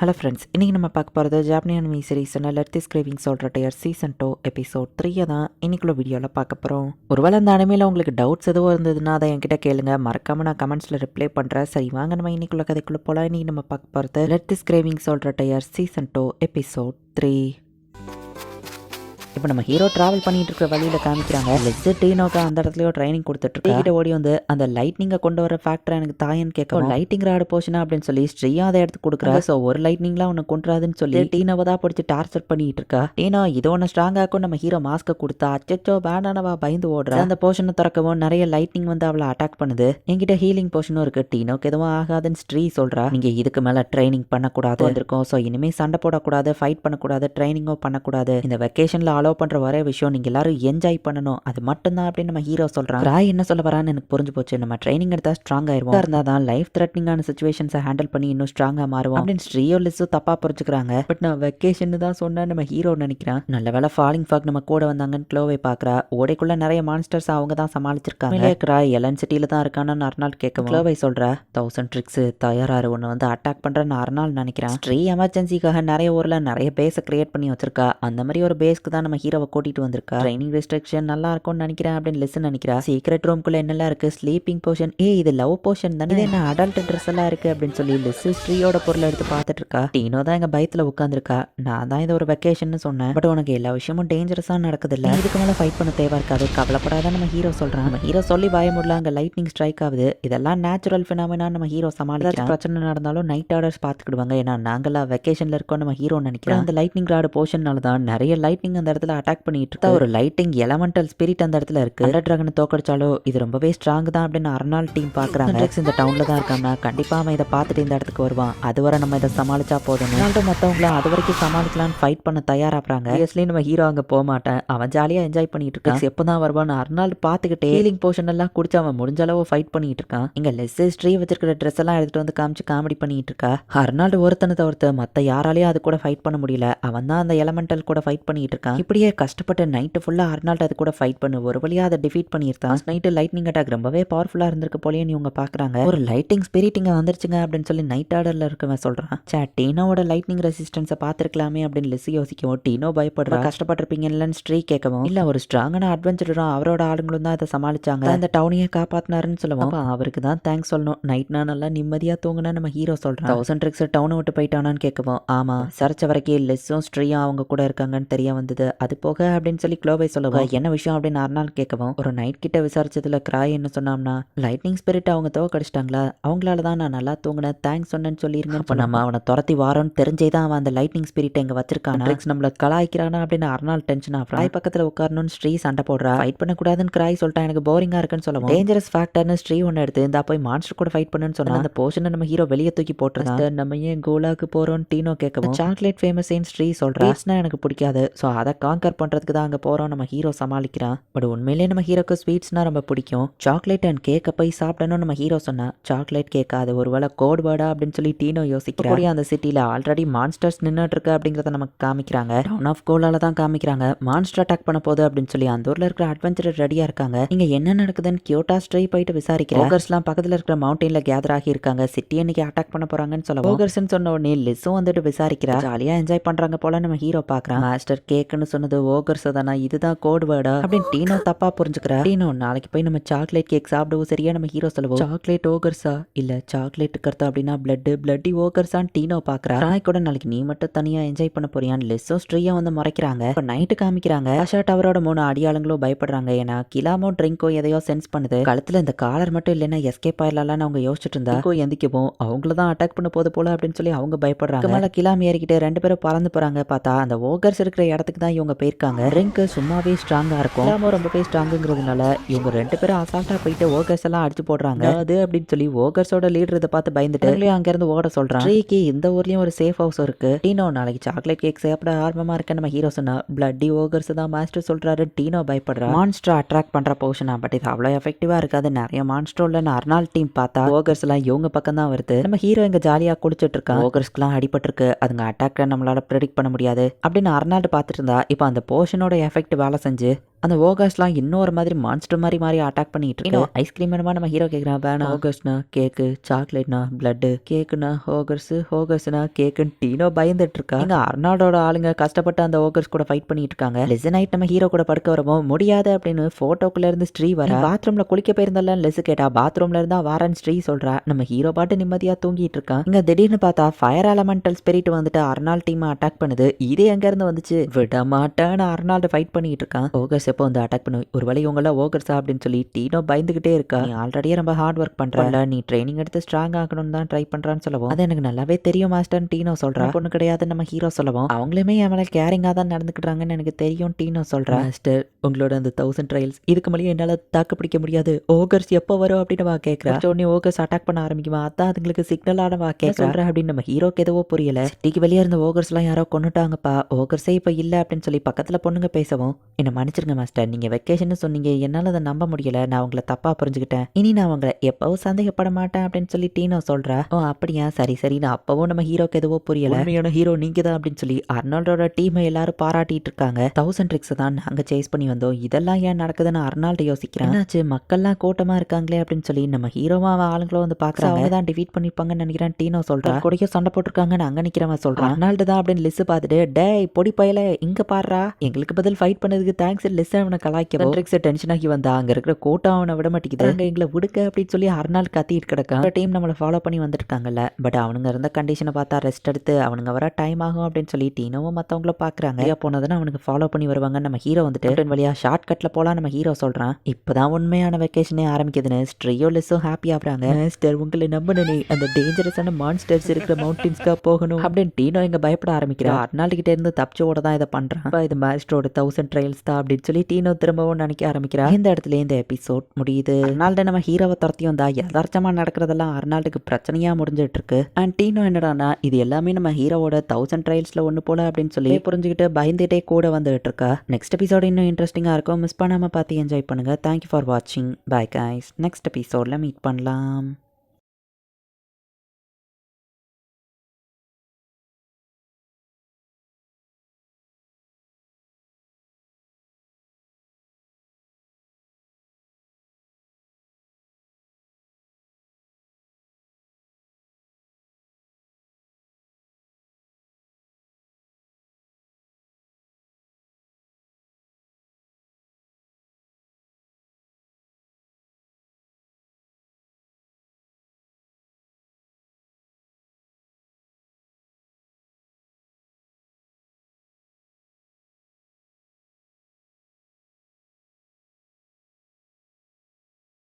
Hello friends இன்றைக்கி நம்ம பார்க்க போகிறது ஜாப்பனி மீ சீரீஸில் லெட்டிஸ் கிரேவிங் சொல்கிற டயர் சீசன் டூ எபிசோட் த்ரீயை தான் இன்றைக்குள்ள வீடியோவில் பார்க்க போகிறோம் ஒருவேளை அந்த அனிமையில் உங்களுக்கு டவுட்ஸ் எதுவும் இருந்ததுன்னா அதை என்கிட்ட கேளுங்க. மறக்காமல் நான் கமெண்ட்ஸில் ரிப்ளை பண்ணுறேன் சரி வாங்க நம்ம இன்றைக்குள்ள கதைக்குள்ளே போகலாம் இன்றைக்கி நம்ம பார்க்க போகிறது லெட்டிஸ் கிரேவிங் சொல்கிற tyre season two episode three இப்போ நம்ம ஹீரோ டிராவல் பண்ணிட்டு இருக்கிற வழியில காமிக்கிறாங்க. லெஸ் டீனோக்கு அந்த இடத்துலயோ ட்ரைனிங் கொடுத்துட்டு இருக்க ஓடி வந்து அந்த லைட்னிங்கை கொண்டு வர ஃபேக்டர் எனக்கு தாயன்னு கேட்க லைட்டிங் ராடு போச்சுனா அப்படின்னு சொல்லி ஸ்ட்ரீயா அதை எடுத்து கொடுக்குறா. ஸோ ஒரு லைட்னிங்லாம் உனக்கு கொண்டுறாதுன்னு சொல்லி டீனோவை தான் பிடிச்சி டார்ச்சர் பண்ணிட்டு இருக்கா டீனோ இது ஒன்று ஸ்ட்ராங்காக்கும் நம்ம ஹீரோ மாஸ்க்கை கொடுத்தா அச்சச்சோ வேண்டானவா பயந்து ஓடுறா. அந்த போர்ஷனை திறக்கவும் நிறைய லைட்னிங் வந்து அவளை அட்டாக் பண்ணுது. என்கிட்ட ஹீலிங் போர்ஷனும் இருக்கு. டீனோக்கு எதுவும் ஆகாதுன்னு ஸ்ட்ரீ சொல்றா. நீங்க இதுக்கு மேல ட்ரைனிங் பண்ணக்கூடாது. வந்திருக்கோம். ஸோ இனிமே சண்டை போடக்கூடாது ஃபைட் பண்ணக்கூடாது ட்ரைனிங்கும் பண்ணக்கூடாது. இந்த வெக்கேஷன்ல அலோவ் பண்ற ஒரே விஷயம் நீங்க எல்லாரும் என்ஜாய் பண்ணணும். அது மட்டும்தான் அப்படின்னு நம்ம ஹீரோ சொல்றான். ராய் என்ன சொல்ல வரான்னு எனக்கு புரிஞ்சு போச்சு. நம்ம ட்ரைனிங் எடுத்தா ஸ்ட்ராங் ஆயிருவோம். இருந்தா தான் லைஃப் த்ரெட்னிங்கான சுச்சுவேஷன்ஸை ஹேண்டில் பண்ணி இன்னும் ஸ்ட்ராங்கா மாறுவோம். அப்படின்னு ஸ்ரீயோ லிஸோ தப்பா புரிஞ்சுக்கிறாங்க. பட் நான் வெக்கேஷன் தான் சொன்னா நம்ம ஹீரோ நினைக்கிறான். நல்ல வேலை ஃபாலிங் ஃபாக் நம்ம கூட வந்தாங்கன்னு க்ளோவை பாக்குறா ஓடைக்குள்ள நிறைய மான்ஸ்டர்ஸ் அவங்க தான் சமாளிச்சிருக்காங்க. கேட்கறா எலன் சிட்டில தான் இருக்கான்னு அர்னால் கேட்க க்ளோவை சொல்றா. தௌசண்ட் ட்ரிக்ஸ் தயாராரு. ஒன்று வந்து அட்டாக் பண்றேன்னு அர்னால் நினைக்கிறான். ஸ்ட்ரீ எமர்ஜென்சிக்காக நிறைய ஊர்ல நிறைய பேஸை கிரியேட் பண்ணி வச்சிருக்கா. அந்த மாதிரி ஒரு பேஸ்க்கு தான் நம்ம ஹீரோவை கூட்டிட்டு வந்திருக்கா? ட்ரைனிங் ரெஸ்ட்ரிக்ஷன் நல்லா இருக்கும்னு நினைக்கிறேன் அப்படின்னு லெசன் நினைக்கிறா? சீக்ரெட் ரூம்குள்ள என்னெல்லாம் இருக்கு? ஸ்லீப்பிங் போர்ஷன் ஏ இது லவ் போர்ஷன் தானே. இது என்ன அடல்ட் ட்ரெஸ் எல்லாம் இருக்கு அப்படின்னு சொல்லி லெஸ் ஸ்ட்ரீயோட பொருளை எடுத்து பார்த்துட்டு இருக்கா டீனோ தான் எங்க பயத்துல உட்காந்துருக்கா நான் தான் இது ஒரு வெக்கேஷன் சொன்னேன். பட் உனக்கு எல்லா விஷயமும் டேஞ்சரஸா நடக்குது இல்ல இதுக்கு மேல ஃபைட் பண்ண தேவை இருக்காது. கவலைப்படாத நம்ம ஹீரோ சொல்றான். நம்ம ஹீரோ சொல்லி பய முடியல அங்க லைட்னிங் ஸ்ட்ரைக் ஆகுது. இதெல்லாம் நேச்சுரல் ஃபினாமினா நம்ம ஹீரோ சமாளிக்கலாம் பிரச்சனை நடந்தாலும் நைட் ஆர்டர்ஸ் பார்த்துக்கிடுவாங்க. ஏன்னா நாங்களாம் வெக்கேஷன்ல இருக்கோம் நம்ம ஹீரோ நினைக்கிறோம் அந்த லைட்னிங் ராடு போர்ஷன்னால தான் நிறைய லைட்னிங் அந்த இடத்துல அட்டாக் பண்ணிட்டு இருக்கா. ஒரு லைட்டிங் எலமெண்டல் ஸ்பிரிட் அந்த இடத்துல இருக்கு. அண்டர் டிராகனை தோக்கடிச்சாலோ இது ரொம்பவே ஸ்ட்ராங் தான் அப்படின்னு அர்னால் டீம் பாக்குறாங்க. இந்த டவுன்ல தான் இருக்காங்க. கண்டிப்பா அவன் இதை பார்த்துட்டு இந்த இடத்துக்கு வருவான். அதுவரை நம்ம இதை சமாளிச்சா போதும் மத்தவங்கள அது வரைக்கும் சமாளிக்கலாம்னு ஃபைட் பண்ண தயாராகிறாங்க. ஆப்வியஸ்லி நம்ம ஹீரோ அங்க போக மாட்டேன். அவன் ஜாலியா என்ஜாய் பண்ணிட்டு இருக்கான். எப்போ தான் வருவான்னு அர்னால் பார்த்துக்கிட்டே ஹீலிங் போர்ஷன் எல்லாம் குடிச்சு அவன் முடிஞ்ச அளவு ஃபைட் பண்ணிட்டு இருக்கான். இங்க லெஸ் ஸ்ட்ரீ வச்சிருக்கிற ட்ரெஸ் எல்லாம் எடுத்துட்டு வந்து காமிச்சு காமெடி பண்ணிட்டு இருக்கா? அர்னால்டு ஒருத்தனை. தவிர்த்து மத்த யாராலையும் அது கூட ஃபைட் பண்ண முடியல. அவன் தான் அந்த எலமெண்டல் கூட ஃபைட் பண்ணிட்டு இருக்கான். இப்படியே கஷ்டப்பட்டு நைட்டு ஃபுல்லாக அர்னால்ட் அது கூட ஃபைட் பண்ணு. ஒரு வழியாக அதை டிஃபீட் பண்ணியிருந்தான் நைட்டு லைட்னிங் அட்டாக் ரொம்பவே பவர்ஃபுல்லாக இருந்திருக்கு போலேன்னு இவங்க பாக்குறாங்க. ஒரு லைட்டிங் ஸ்பிரிட் இங்க வந்துருச்சுங்க அப்படின்னு சொல்லி நைட் ஆர்டரில் இருக்கவன் சொல்கிறான் சே டீனோட லைட்னிங் ரெசிஸ்டன்ஸை பார்த்துருக்கலாமே அப்படின்னு லிசி யோசிக்கவும் டீனோ பயப்படுறா. கஷ்டப்பட்டிருப்பீங்கன்னு ஸ்ட்ரீ கேட்கவும் இல்லை ஒரு ஸ்ட்ராங்கான அட்வென்ச்சரும் அவரோட ஆளுங்களும் தான் அதை சமாளிச்சாங்க. அந்த டவுனையே காப்பாத்தினாருன்னு சொல்லுவோம். அவருக்கு தான் தேங்க்ஸ் சொல்லணும். நைட்னா நல்லா நிம்மதியாக தூங்கினா நம்ம ஹீரோ சொல்கிறான் தௌசண்ட் ட்ரிக்ஸ் டவுனை விட்டு போயிட்டானான்னு கேட்கவும் ஆமா சரைச்ச வரைக்கும் லெஸ்ஸும் ஸ்ட்ரீயும் அவங்க கூட இருக்காங்கன்னு தெரிய வந்தது. அது போக அப்படின்னு சொல்லி க்ளோவை சொல்லுவோம் என்ன விஷயம்? அப்படின்னு அர்னால் கேட்கவும் ஒரு நைட் கிட்ட விசாரிச்சதுல கிராய் என்ன சொன்னாம்னா லைட்னிங் ஸ்பிரிட் அவங்க தோக்கடிச்சிட்டாங்களா அவங்களால தான் நான் நல்லா தூங்கினேன். தேங்க்ஸ் சொன்னேன்னு சொல்லிருங்க அப்ப நம்ம அவனை துரத்தி வாரோன்னு தெரிஞ்சே தான் அவன் அந்த லைட்னிங் ஸ்பிரிட் எங்க வச்சிருக்கான்? நம்மள கலாய்க்கிறானா அப்படின்னு அர்னால் டென்ஷன் ஆஃப் ராய் பக்கத்துல உட்காரணும்னு ஸ்ரீ சண்டை போடுறா. ஃபைட் பண்ணக்கூடாதுன்னு கிராய் சொல்லிட்டான். எனக்கு போரிங்கா இருக்குன்னு சொல்லுவோம். டேஞ்சரஸ் ஃபேக்டர்னு ஸ்ரீ ஒன்று எடுத்து இந்த போய் மான்ஸ்டர் கூட ஃபைட் பண்ணுன்னு சொன்னா அந்த போர்ஷனை நம்ம ஹீரோ வெளியே தூக்கி போட்டுருந்தான் நம்ம ஏன் கோலாக்கு போறோம் டீனோ கேட்கவும் சாக்லேட் ஃபேமஸ் ஸ்ரீ சொல்றா. எனக்கு பிடிக்காது. ஸோ அதை காங்கர் பண்றதுக்கு தான் அங்க போறோம். நம்ம ஹீரோ சமாளிக்கிறான். பட் உண்மையிலேயே நம்ம ஹீரோக்கு ஸ்வீட்ஸ்னா ரொம்ப பிடிக்கும். சாக்லேட் அண்ட் கேக்கை போய் சாப்பிடணும் நம்ம ஹீரோ சொன்னா சாக்லேட் கேக் அது ஒருவேளை கோட் வேர்டா அப்படின்னு சொல்லி டீனோ யோசிக்கிறா அந்த சிட்டில ஆல்ரெடி மான்ஸ்டர்ஸ் நின்றுட்டு இருக்கு அப்படிங்கறத நமக்கு காமிக்கிறாங்க. டவுன் ஆஃப் கோலால தான் காமிக்கிறாங்க. மான்ஸ்டர் அட்டாக் பண்ண போகுது அப்படின்னு சொல்லி அந்த ஊர்ல இருக்கிற அட்வென்ச்சர் ரெடியா இருக்காங்க. இங்க என்ன நடக்குதுன்னு கியோட்டா ஸ்ட்ரை போயிட்டு விசாரிக்கிறேன் ஓகர்ஸ்லாம் பக்கத்துல இருக்கிற மவுண்டன்ல கேதர் ஆகி இருக்காங்க. சிட்டி இன்னைக்கு அட்டாக் பண்ண போறாங்கன்னு சொல்ல ஓகர்ஸ்னு சொன்ன உடனே லிஸும் வந்துட்டு விசாரிக்கிறா. ஜாலியா என்ஜாய் பண்றாங்க போல நம்ம ஹீரோ பாக்குறான். மாஸ்டர் கேக்குன்னு சொன்னது ஓகர்ஸ் தானா இதுதான் கோட் வேர்டா? அப்படின்னு டீனோ தப்பா புரிஞ்சுக்கிறா. டீனோ நாளைக்கு போய் நம்ம சாக்லேட் கேக் சாப்பிடுவோம் சரியா நம்ம ஹீரோ சொல்லுவோம் சாக்லேட் ஓகர்ஸா இல்ல சாக்லேட் கருத்தா அப்படின்னா பிளட் பிளட்டி ஓகர்ஸான்னு டீனோ பாக்குறா. ராய் கூட நாளைக்கு நீ மட்டும் தனியா என்ஜாய் பண்ண போறியான்னு லெஸ்ஸும் ஸ்ட்ரீயா வந்து மறைக்கிறாங்க. இப்போ நைட்டு காமிக்கிறாங்க. ஆஷா டவரோட மூணு அடியாளங்களும் பயப்படுறாங்க. ஏன்னா கிலாமோ ட்ரிங்கோ எதையோ சென்ஸ் பண்ணுது. கழுத்துல இந்த காலர் மட்டும் இல்லைன்னா எஸ்கேப் ஆயிடலாம்னு அவங்க யோசிச்சுட்டு இருந்தா ட்ரிங்கோ எந்திக்கவும். அவங்கள தான் அட்டாக் பண்ண போது போல அப்படின்னு சொல்லி அவங்க பயப்படுறாங்க. மேல கிலாம் ஏறிக்கிட்டு ரெண்டு பேரும் பறந்து போறாங்க. பார்த்தா அந்த ஓகர்ஸ் இருக்கிற இடத்துக்கு தான் இவங்க போயிருக்காங்க. ட்ரிங்க் சும்மாவே ஸ்ட்ராங்கா இருக்கும். கிலாமோ ரொம்பவே ஸ்ட்ராங்குங்கிறதுனால இவங்க ரெண்டு பேரும் அசால்ட்டா போயிட்டு ஓகர்ஸ் எல்லாம் அடிச்சு போடுறாங்க. அது அப்படின்னு சொல்லி ஓகர்ஸோட லீடர் இதை பார்த்து பயந்துட்டு அங்க இருந்து ஓட சொல்றான். ட்ரீக்கு இந்த ஊர்லயும் ஒரு சேஃப் ஹவுஸ் இருக்கு. டீனோ நாளைக்கு சாக்லேட் கேக் சாப்பிட ஆர்வமா இருக்க நம்ம ஹீரோ சொன்னா. பிளட்டி ஓகர்ஸ் தான் மாஸ்டர் சொல்றாரு. டீனோ பயப்படுறா. மான்ஸ்டர் அட்ராக்ட் பண்ற போர்ஷனா பட் இது அவ்வளவு எஃபெக்டிவா இருக்காது. நிறைய மான்ஸ்டர் உள்ள அர்னால் டீம் பார்த்தா ஓகர்ஸ் எல்லாம் இவங்க பக்கம் தான் வருது. நம்ம ஹீரோ இங்க ஜாலியா குடிச்சிட்டு இருக்கான். ஓகர்ஸ்க்குலாம் அடிபட்டிருக்கு. அதுங்க அட்டாக் நம்மளால ப்ரெடிக்ட் பண்ண முடியாது. அப்படின்னு அர்னால்டு பார்த்துட்டு இருந்தா இப்போ அந்த போர்ஷனோட எஃபெக்ட் வேலை செஞ்சு அந்த ஓகஸ்ட்லாம் இன்னொரு மாதிரி மான்ஸ்டர் மாதிரி மாதிரி அட்டாக் பண்ணிட்டு இருக்கு. ஐஸ்கிரீம் வேணுமா? நம்ம ஹீரோ கேட்குறான் வேணாம். ஓகஸ்ட்னா கேக்கு சாக்லேட்னா பிளட்டு கேக்குனா ஹோகர்ஸ் ஹோகர்ஸ்னா கேக்குன்னு டீனோ பயந்துட்டு இருக்கா. இங்க அர்னால்டோட ஆளுங்க கஷ்டப்பட்டு அந்த ஓகர்ஸ் கூட ஃபைட் பண்ணிட்டு இருக்காங்க. லெஸ் நைட் நம்ம ஹீரோ கூட படுக்க வரமோ? முடியாது அப்படின்னு போட்டோக்குள்ள இருந்து ஸ்ரீ வர. பாத்ரூம்ல குளிக்க போயிருந்தாலும் லெஸ் கேட்டா பாத்ரூம்ல இருந்தா வாரன் ஸ்ரீ சொல்றா. நம்ம ஹீரோ பாட்டு நிம்மதியா தூங்கிட்டு இருக்கான் இங்க திடீர்னு பார்த்தா ஃபயர் எலமெண்டல் ஸ்பிரிட் வந்துட்டு அர்னால் டீம் அட்டாக் பண்ணுது. இது எங்க இருந்து வந்துச்சு? விட மாட்டேன்னு அர்னால்டு ஃபைட் பண்ணிட்டு இருக்கான். ஓகர்ஸ் எப்போ வந்து அட்டாக் பண்ணு. ஒரு வழி உங்கள ஓகர்ஸா அப்படின்னு சொல்லி டீனோ பயந்துகிட்டே இருக்கா. நீ ஆல்ரெடியே ரொம்ப ஹார்ட் ஒர்க் பண்றல நீ ட்ரைனிங் எடுத்து ஸ்ட்ராங் ஆகணும்னு தான் ட்ரை பண்றான்னு சொல்லவும். அது எனக்கு நல்லாவே தெரியும் மாஸ்டர் டீனோ சொல்றா. பொண்ணு கிடையாது நம்ம ஹீரோ சொல்லவும். அவங்களுமே என் மேல கேரிங்கா தான் நடந்துக்கிட்டாங்கன்னு எனக்கு தெரியும் டீனோ சொல்றா. மாஸ்டர் உங்களோட அந்த தௌசண்ட் ட்ரையல்ஸ் இதுக்கு மேலேயும் என்னால தாக்கு பிடிக்க முடியாது. ஓகர்ஸ் எப்போ வரும் அப்படின்னு வா கேட்கறா உடனே ஓகர்ஸ் அட்டாக் பண்ண ஆரம்பிக்குமா? அதான் அதுங்களுக்கு சிக்னலான வா கேட்கறா அப்படின்னு நம்ம ஹீரோக்கு எதுவோ புரியல. சிட்டிக்கு வெளியே இருந்த ஓகர்ஸ் எல்லாம் யாரோ கொண்டுட்டாங்கப்பா ஓகர்ஸே இப்ப இல்ல அப்படின்னு சொல்லி பக்கத்துல பொண்ணுங்க பேசவும். என்ன மன்னிச்சிருங்க மாஸ்டர் நீங்க வெக்கேஷன் சொன்னீங்க. என்னால அதை நம்ப முடியல. நான் உங்களை தப்பா புரிஞ்சுக்கிட்டேன். இனி நான் உங்களை எப்பவும் சந்தேகப்பட மாட்டேன் அப்படின்னு சொல்லி டீனோ சொல்றா. ஓ அப்படியா? சரி சரி. நான் அப்பவும் நம்ம ஹீரோக்கு எதுவோ புரியல. உண்மையான ஹீரோ நீங்க தான் அப்படின்னு சொல்லி அர்னால்டோட டீமை எல்லாரும் பாராட்டிட்டு இருக்காங்க. தௌசண்ட் ட்ரிக்ஸ் தான் நாங்க சேஸ் பண்ணி வந்தோம். இதெல்லாம் ஏன் நடக்குதுன்னு அர்னால்டு யோசிக்கிறேன் என்னாச்சு? மக்கள்லாம் கூட்டமா இருக்காங்களே அப்படின்னு சொல்லி நம்ம ஹீரோவா ஆளுங்களும் வந்து பாக்குறாங்க. அவங்க தான் டிஃபீட் பண்ணிருப்பாங்கன்னு நினைக்கிறேன் டீனோ சொல்றேன் கூடயும் சண்டை போட்டிருக்காங்கன்னு அங்க நிக்கிறவன் சொல்றான். அர்னால்டு தான் அப்படின்னு லிஸ்ட் பார்த்துட்டு டேய் பொடி பயல இங்க பாடுறா எங்களுக்கு பதில் ஃபைட் பண்ணதுக்கு தேங்க்ஸ் லிஸ்ட் அவனை கலாய்க்க ட்ரிக்ஸ் டென்ஷன் ஆகி வந்தா அங்க இருக்கிற கூட்டம் அவனை விட மாட்டேங்குது. அங்க எங்களை விடுக்க அப்படின்னு சொல்லி அர்னால் கத்திட்டு கிடக்கான். டீம் நம்மளை ஃபாலோ பண்ணி வந்துருக்காங்கல்ல. பட் அவனுங்க இருந்த கண்டிஷனை பார்த்தா ரெஸ்ட் எடுத்து அவனுங்க வர டைம் ஆகும் அப்படின்னு சொல்லி டீனோவும் மத்தவங்கள பாக்குறாங்க ஐயா போனதுன்னு அவனுக்கு ஃபாலோ பண்ணி வருவாங்க நம்ம ஹீரோ வந்துட்டு "Captain வழியா ஷார்ட் கட்ல போலாம் நம்ம ஹீரோ சொல்றான். இப்பதான் உண்மையான வெக்கேஷனே ஆரம்பிக்குதுன்னு ஸ்ட்ரியோ லிஸ்ஸும் ஹாப்பி ஆகுறாங்க. மாஸ்டர் உங்களை நம்பினே அந்த டேஞ்சரஸான மான்ஸ்டர்ஸ் இருக்கிற மவுண்டன்ஸ்க்கா போகணும். அப்படின்னு டீனோ இங்க பயப்பட ஆரம்பிக்கிறா அர்னால் கிட்ட இருந்து தப்பிச்சு ஓட தான் இதை அப்ப இது மாஸ்டரோட தௌசண்ட் ட்ரையல்ஸ் தான் அப்படின்னு சொல்லி டீனோ திரும்பவும் நினைக்க ஆரம்பிக்கிறா. இந்த இடத்துல இந்த எபிசோட் முடியுது. அர்னால்ட நம்ம ஹீரோவை துரத்தி வந்தா யதார்த்தமா நடக்கிறதெல்லாம் அர்னால்டுக்கு பிரச்சனையா முடிஞ்சிட்டு இருக்கு அண்ட் டீனோ என்னடானா இது எல்லாமே நம்ம ஹீரோவோட தௌசண்ட் ட்ரையல்ஸ்ல ஒன்று போல அப்படின்னு சொல்லி புரிஞ்சுக்கிட்டு பயந்துட்டே கூட வந்துட்டு இருக்கா நெக்ஸ்ட் எபிசோட் இன்னும் இன்ட்ரெஸ்டிங்கா இருக்கும். மிஸ் பண்ணாம பார்த்து என்ஜாய் பண்ணுங்க. தேங்க்யூ ஃபார் வாட்சிங் பை கைஸ் நெக்ஸ்ட் எபிசோட்ல மீட் பண்ணலாம்.